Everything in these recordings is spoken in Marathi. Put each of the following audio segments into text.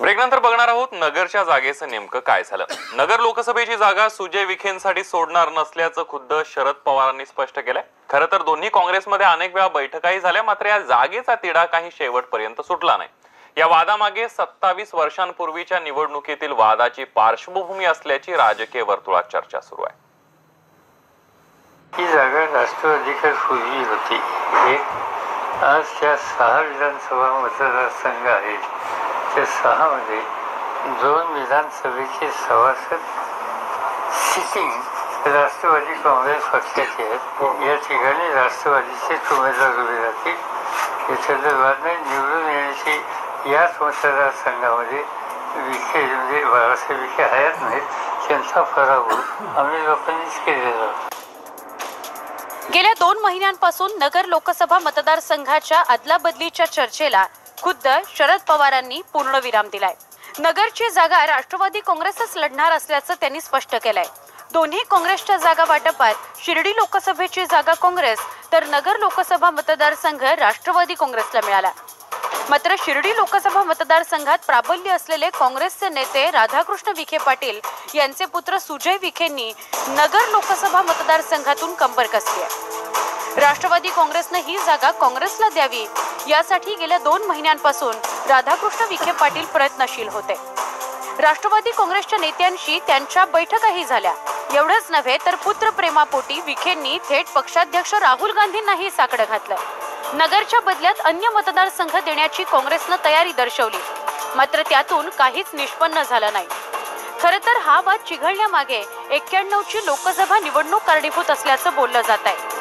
ब्रेकनंतर बघणार आहोत नगरच्या जागेचं नेमकं काय झालं. नगर लोकसभेची जागा सुजय विखेंसाठी सोडणार नसल्याचं खुद्द शरद पवारांनी स्पष्ट केलंय. खरं तर दोन्ही काँग्रेसमध्ये अनेक वेळा बैठकाही झाल्या मात्र या जागेचा तिढा काही शेवटपर्यंत सुटला नाही. या वादामागे सत्तावीस वर्षांपूर्वीच्या निवडणुकीतील वादाची पार्श्वभूमी असल्याची राजकीय वर्तुळात चर्चा सुरू आहे. ही जागा राष्ट्रवादीकडे पूर्वी होती. एक आज त्या सहा विधानसभा मतदारसंघ आहेत. त्या सहामध्ये दोन विधानसभेचे सभासद सिटिंग राष्ट्रवादी काँग्रेस पक्षाचे आहेत. या ठिकाणी राष्ट्रवादीचेच उमेदवार उभे राहतील. नाही निवडून येण्याची याच मतदारसंघामध्ये विखे म्हणजे बाळासाहेब विखे हयात नाहीत त्यांचा पराभव आम्ही लोकांनीच केलेला होता गेल्या दोन महिन्यांपासून नगर लोकसभा मतदारसंघाच्या अदलाबदलीच्या चर्चेला खुद्द शरद पवारांनी पूर्णविराम दिलाय. नगरची जागा राष्ट्रवादी काँग्रेसच लढणार असल्याचं त्यांनी स्पष्ट केलंय. दोन्ही काँग्रेसच्या जागा वाटपात शिर्डी लोकसभेची जागा काँग्रेस तर नगर लोकसभा मतदारसंघ राष्ट्रवादी काँग्रेसला मिळाला. मात्र शिर्डी लोकसभा मतदारसंघात प्राबल्य असलेले काँग्रेसचे नेते राधाकृष्ण विखे पाटील यांचे पुत्र सुजय विखेंनी नगर लोकसभा मतदारसंघातून कंबर कसली आहे? राष्ट्रवादी काँग्रेसनं ही जागा काँग्रेसला द्यावी. यासाठी गेल्या दोन महिन्यांपासून राधाकृष्ण विखे पाटील प्रयत्नशील होते. राष्ट्रवादी काँग्रेसच्या नेत्यांशी त्यांच्या बैठकाही झाल्या. एवढंच नव्हे तर पुत्रप्रेमापोटी विखेंनी थेट पक्षाध्यक्ष राहुल गांधींनाही साकडं घातलं. नगरच्या बदल्यात अन्य मतदारसंघ देण्याची काँग्रेसनं तयारी दर्शवली. मात्र त्यातून काहीच निष्पन्न झालं नाही. खरं तर हा वाद चिघळण्यामागे एक्क्याण्णवची लोकसभा निवडणूक कारणीभूत असल्याचं बोललं जात आहे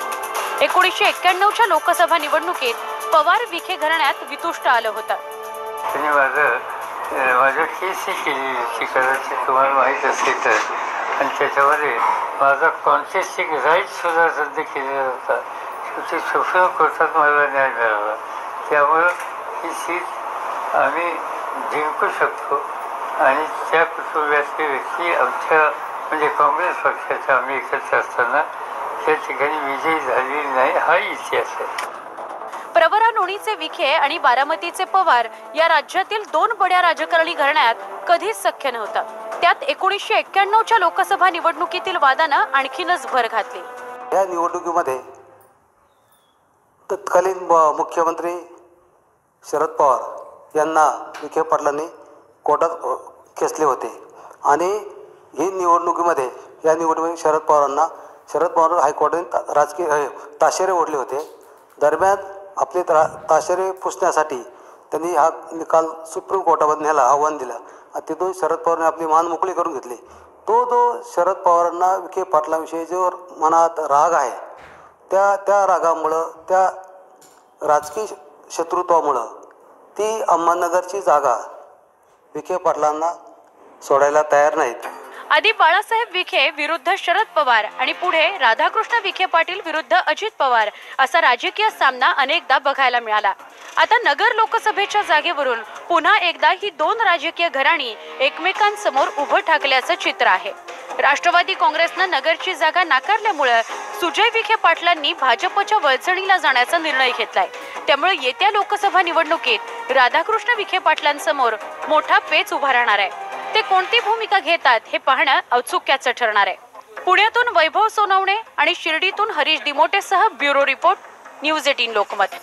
एकोणीसशे एक्क्याण्णवच्या लोकसभा निवडणुकीत पवार विखे घराण्यात वितुष्ट आलं होतं. त्यांनी माझं अं, माझं केली केलेली होती कदाचित तुम्हाला माहीत असेल तर. आणि त्याच्यामध्ये माझा कॉन्टेस्टिंग राईट सुद्धा रद्द केलेला होता. शेवटी सुप्रीम कोर्टात मला न्याय मिळाला त्यामुळं ही सीट आम्ही जिंकू शकतो. आणि त्या कुटुंबातली व्यक्ती आमच्या म्हणजे काँग्रेस पक्षाच्या आम्ही एकत्र असताना त्या ठिकाणी विजयी झालेली नाही हा इतिहास आहे प्रवरा लोणीचे विखे आणि बारामतीचे पवार या राज्यातील दोन बड्या राजकारणी घराण्यात कधीच सख्य नव्हतं. त्यात एकोणीसशे एक्क्याण्णवच्या लोकसभा निवडणुकीतील वादानं आणखीनच भर घातली. या निवडणुकीमध्ये तत्कालीन मुख्यमंत्री शरद पवार यांना विखे पाटलांनी कोर्टात अ, खेचले होते. आणि ही निवडणुकीमध्ये या निवडणुकीत शरद पवारांना शरद पवार हायकोर्टाने राजकीय ताशेरे ओढले होते. दरम्यान आपले ता ताशेरे पुसण्यासाठी त्यांनी हा निकाल सुप्रीम कोर्टामध्ये न्यायला आव्हान दिलं. आणि तिथून शरद पवारने आपली मान मोकळी करून घेतली. तो जो शरद पवारांना विखे पाटलांविषयी जो मनात राग आहे. त्या त्या रागामुळं त्या राजकीय शत्रुत्वामुळं ती अहमदनगरची जागा विखे पाटलांना सोडायला तयार नाहीत. आधी बाळासाहेब विखे विरुद्ध शरद पवार आणि पुढे राधाकृष्ण विखे पाटील विरुद्ध अजित पवार असा राजकीय सामना अनेकदा बघायला मिळाला. आता नगर लोकसभेच्या जागेवरून पुन्हा एकदा ही दोन राजकीय घराणी एकमेकांसमोर उभं ठाकल्याचं चित्र आहे. राष्ट्रवादी काँग्रेसनं नगरची जागा नाकारल्यामुळं सुजय विखे पाटलांनी भाजपच्या वळचणीला जाण्याचा निर्णय घेतलाय. त्यामुळे येत्या लोकसभा निवडणुकीत राधाकृष्ण विखे पाटलांसमोर मोठा पेच उभा राहणार आहे. ते कोणती भूमिका घेतात हे पाहणं औत्सुक्याचं ठरणार आहे. पुण्यातून वैभव सोनवणे आणि शिर्डीतून Harish दिमोटेसह bureau report news eighteen Lokmat.